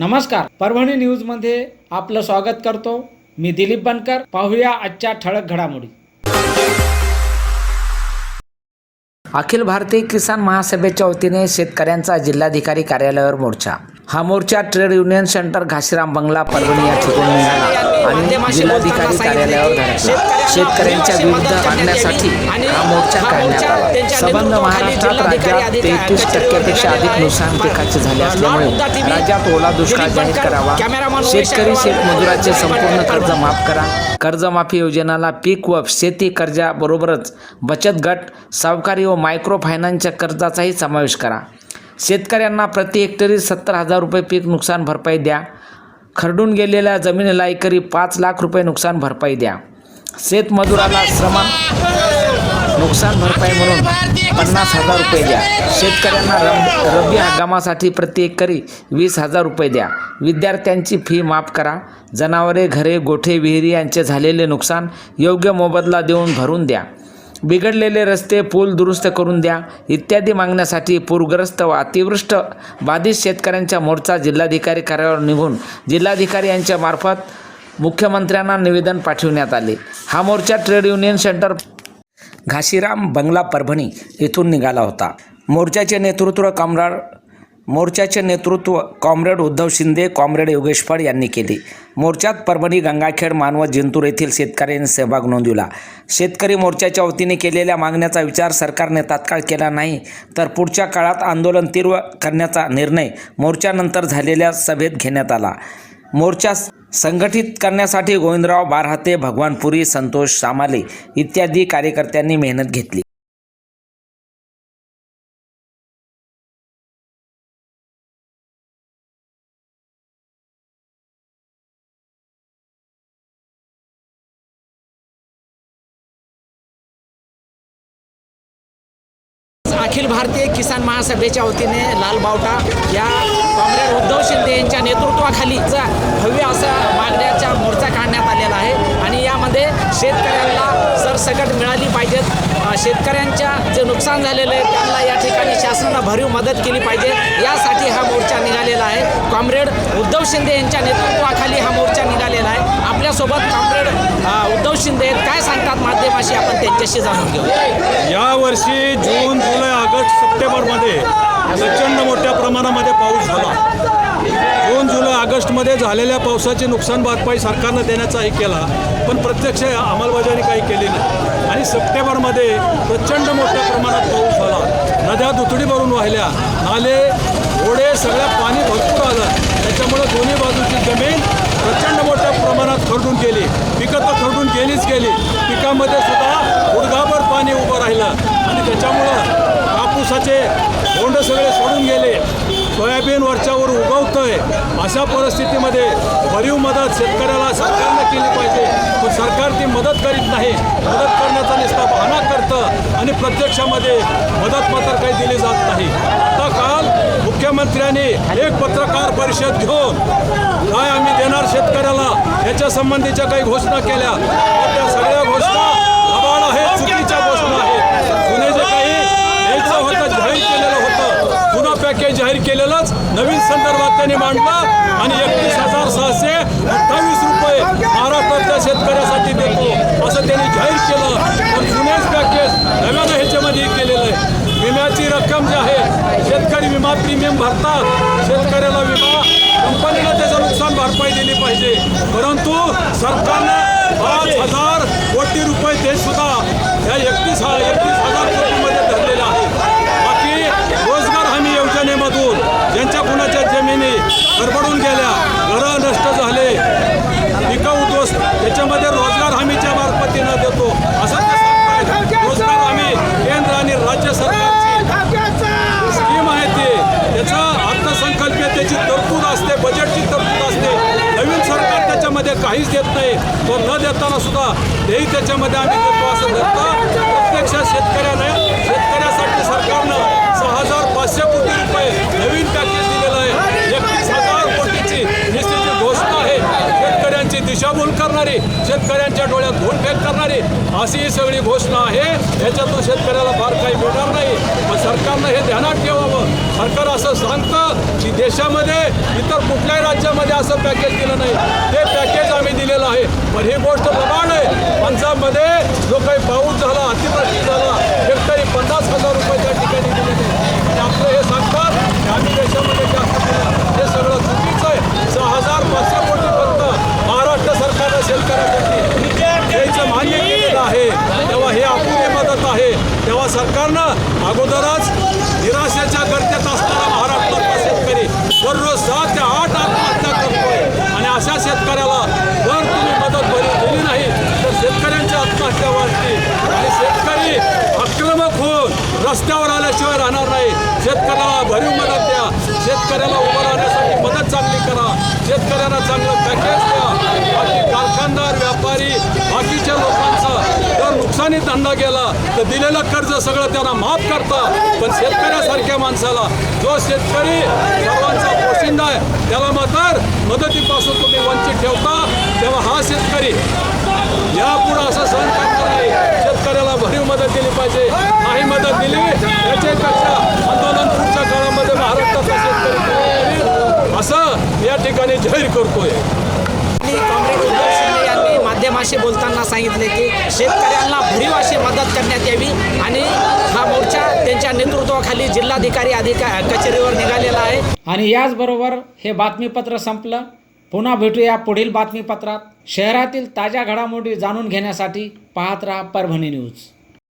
नमस्कार. परभणी न्यूजमध्ये आपलं स्वागत करतो. मी दिलीप बनकर. पाहूया आजच्या ठळक घडामोडी. अखिल भारतीय किसान महासभेच्या वतीने शेतकऱ्यांचा जिल्हाधिकारी कार्यालयावर मोर्चा. हा मोर्चा trade union center Ghashiram Bangla Parbhani या ठिकाणी निघाला आणि जिल्हाधिकारी कार्यालयावर धडकला. शेतकऱ्यांच्या विविध मागण्यासाठी हा मोर्चा काढण्यात आला. संबंध महाराष्ट्रात राज्यात तेहतीस टक्क्यापेक्षा अधिक नुकसान पिकाचे झाले असल्यामुळे राज्यात ओला दुष्काळ जाहीर करावा. शेतकरी शेतमजुराचे संपूर्ण कर्ज माफ करा. कर्जमाफी योजनेला पीक व शेती कर्जाबरोबरच बचत गट सावकारी व मायक्रो फायनान्सच्या कर्जाचाही समावेश करा. शेतकऱ्यांना प्रति हेक्टरी सत्तर हजार रुपये पीक नुकसान भरपाई द्या. खरडून गेलेल्या जमिनीला एकरी पाच लाख रुपये नुकसान भरपाई द्या. शेतमजुराला श्रम नुकसान भरपाई म्हणून पन्नास हजार रुपये द्या. शेतकऱ्यांना रब रब्बी हंगामासाठी प्रति एकरी वीस हजार रुपये द्या. विद्यार्थ्यांची फी माफ करा. जनावरे घरे गोठे विहिरी यांचे झालेले नुकसान योग्य मोबदला देऊन भरून द्या. बिघडलेले रस्ते पूल दुरुस्त करून द्या. इत्यादी मागण्यासाठी पूरग्रस्त व अतिवृष्ट बाधित शेतकऱ्यांच्या मोर्चा जिल्हाधिकारी कार्यालयावर निघून जिल्हाधिकारी यांच्या मार्फत मुख्यमंत्र्यांना निवेदन पाठविण्यात आले. हा मोर्चा trade union center Ghashiram Bangla Parbhani येथून निघाला होता. मोर्चाचे नेतृत्व कामराड मोर्चाचे नेतृत्व कॉम्रेड उद्धव शिंदे कॉम्रेड योगेश फड यांनी केले. मोर्चात परभणी गंगाखेड मानवत जिंतूर येथील शेतकऱ्यांनी सहभाग नोंदविला. शेतकरी मोर्चाच्या वतीने केलेल्या मागण्याचा विचार सरकारने तात्काळ केला नाही तर पुढच्या काळात आंदोलन तीव्र करण्याचा निर्णय मोर्चानंतर झालेल्या सभेत घेण्यात आला. मोर्चा संघटित करण्यासाठी गोविंदराव बारहाते भगवानपुरी संतोष सामाले इत्यादी कार्यकर्त्यांनी मेहनत घेतली. अखिल भारतीय किसान महासभेच्या वतीने लाल बावटा या कॉम्रेड उद्धव शिंदे यांच्या नेतृत्वाखालीचा भव्य असा मागण्याचा मोर्चा काढण्यात आलेला आहे. आणि शेतकऱ्यांना सरसकट मिळाली पाहिजेत. शेतकऱ्यांच्या जे नुकसान झालेलं आहे त्यांना या ठिकाणी शासनानं भरीव मदत केली पाहिजे. यासाठी हा मोर्चा निघालेला आहे. कॉम्रेड उद्धव शिंदे यांच्या नेतृत्वाखाली हा मोर्चा निघालेला आहे. आपल्यासोबत कॉम्रेड उद्धव शिंदे काय सांगतात माध्यमाशी आपण त्यांच्याशी जाणून घेऊ? यावर्षी जून जुलै ऑगस्ट सप्टेंबरमध्ये प्रचंड मोठ्या प्रमाणामध्ये पाऊस झाला. दोन जुलै ऑगस्टमध्ये झालेल्या पावसाची नुकसान भरपाई सरकारनं देण्याचाही केला पण प्रत्यक्ष अंमलबजावणी काही केली नाही. आणि सप्टेंबरमध्ये प्रचंड मोठ्या प्रमाणात पाऊस झाला. नद्या दुथडी भरून वाहिल्या नाले ओढे सगळ्या पाणी भरपूर आलं. त्याच्यामुळं दोन्ही बाजूची जमीन प्रचंड मोठ्या प्रमाणात खरडून गेली. पिकं तर खरडून गेलीच गेली. पिकामध्ये सुद्धा गुडघाभर पाणी उभं राहिलं. आणि त्याच्यामुळं कापूसाचे बोंड सगळे सोडून गेले. सोयाबीन वरच्यावर उगवतंय अशा परिस्थितीमध्ये भरीव मदत शेतकऱ्याला सरकारनं केली पाहिजे. पण सरकार ती मदत करीत नाही. मदत करण्याचा निस्ता बहाणा करतं आणि प्रत्यक्षामध्ये मदत मात्र काही दिली जात नाही. आता काल मुख्यमंत्र्यांनी एक पत्रकार परिषद घेऊन काय आम्ही देणार शेतकऱ्याला याच्या संबंधीच्या काही घोषणा केल्या. तर त्या सगळ्या घोषणा लबाड आहेत चुकीच्या घोषणा आहेत जुने जे काही द्यायचं होतं जाहीर केलेलं होतं जुनं पॅकेज जाहीर नवीन संदर्भात त्यांनी मांडलं आणि एकतीस हजार सहाशे अठ्ठावीस रुपये महाराष्ट्रातल्या शेतकऱ्यासाठी देतो असं त्यांनी जाहीर केलं. पण जुन्याच पॅकेज नव्यानं ह्याच्यामध्ये केलेलं आहे. विम्याची रक्कम जी आहे शेतकरी विमा प्रीमियम भरतात शेतकऱ्याला विमा कंपनीला त्याचं नुकसान भरपाई दिली पाहिजे. परंतु सरकारनं पाच हजार कोटी रुपये ते सुद्धा या एकतीस हा एकतीस हजार कोटीमध्ये धरलेलं आहे बाकी रोजगार हमी योजनेमधून ज्यांच्या कुणाच्या जमिनी गडबडून गेल्या घरं नष्ट झाले पिकं उद्ध्वस्त त्याच्यामध्ये रोजगार हमीच्या मार्फतीनं देतो असं ते सांगतायत रोजगार हमी केंद्र आणि राज्य सरकारची. स्कीम आहे ती त्याचा अर्थसंकल्पीयतेची तरतूद असते बजेटची तरतूद असते. नवीन सरकार त्याच्यामध्ये काहीच देत नाही. तो न देताना सुद्धा तेही त्याच्यामध्ये आम्ही देतो असं धरतं प्रत्यक्षात शेतकऱ्याने शेतकऱ्यासाठी सरकारनं सहा हजार पाचशे कोटी रुपये नवीन पॅकेज दिलेलं आहे एकतीस हजार कोटीची निश्चितची घोषणा आहे शेतकऱ्यांची दिशाभूल करणारी शेतकऱ्यांच्या डोळ्यात धूळ फेक करणारी अशी ही सगळी घोषणा आहे. याच्यातून शेतकऱ्याला फार काही मिळणार नाही. पण सरकारनं हे ध्यानात ठेवावं. सरकार असं सांगतं की देशामध्ये इतर कुठल्याही राज्यामध्ये असं पॅकेज दिलं नाही. ते पॅकेज आम्ही दिलेलं आहे. पण ही गोष्ट प्रमाण आहे. पंजाबमध्ये जो काही पाऊस झाला अतिवृष्टी झाला हेक्टरी पन्नास हजार रुपये त्या ठिकाणी दिले नाही आणि आपलं हे सांगतात की आम्ही देशामध्ये जास्त दिलं हे सगळं चुकीचं आहे सहा हजार पाचशे कोटीपर्यंत महाराष्ट्र सरकारनं शेतकऱ्यासाठी द्यायचं मान्य केलेलं आहे तेव्हा हे अपुरी मदत आहे तेव्हा सरकारनं अगोदरच निराशेच्या गर्दीत असणारा महाराष्ट्रातला शेतकरी दररोज सात ते आठ आत्महत्या करतोय. आणि अशा शेतकऱ्याला जर तुम्ही मदत भरी दिली नाही तर शेतकऱ्यांची आत्महत्या वाढतील. आणि शेतकरी आक्रमक होऊन रस्त्यावर आल्याशिवाय राहणार नाही. शेतकऱ्याला भरीव मदत द्या. शेतकऱ्याला उभं राहण्यासाठी मदत चांगली करा. शेतकऱ्यांना चांगलं पॅकेज जर धंदा केला तर दिलेलं कर्ज सगळं त्यांना माफ करता. पण शेतकऱ्यासारख्या माणसाला जो शेतकरी सर्वांचा पोशिंदा आहे त्याला मात्र मदतीपासून तुम्ही वंचित ठेवता. तेव्हा हा शेतकरी यापुढं असं सहन करणार नाही. शेतकऱ्याला भरीव मदत दिली पाहिजे. नाही मदत दिली याच्यापेक्षा आंदोलन पुढच्या काळामध्ये महाराष्ट्राचा शेतकरी असं या ठिकाणी जाहीर करतोय आणि कॉम्रेड उद्धव शिंदे यांनी माध्यमाशी बोलताना सांगितले की शेतकऱ्यांना भरीव अशी मदत करण्यात यावी आणि हा मोर्चा त्यांच्या नेतृत्वाखाली जिल्हाधिकारी अधिका कचेरीवर निघालेला आहे. आणि याचबरोबर हे बातमीपत्र संपलं. पुन्हा भेटूया पुढील बातमीपत्रात. शहरातील ताज्या घडामोडी जाणून घेण्यासाठी पाहत राहा परभणी न्यूज.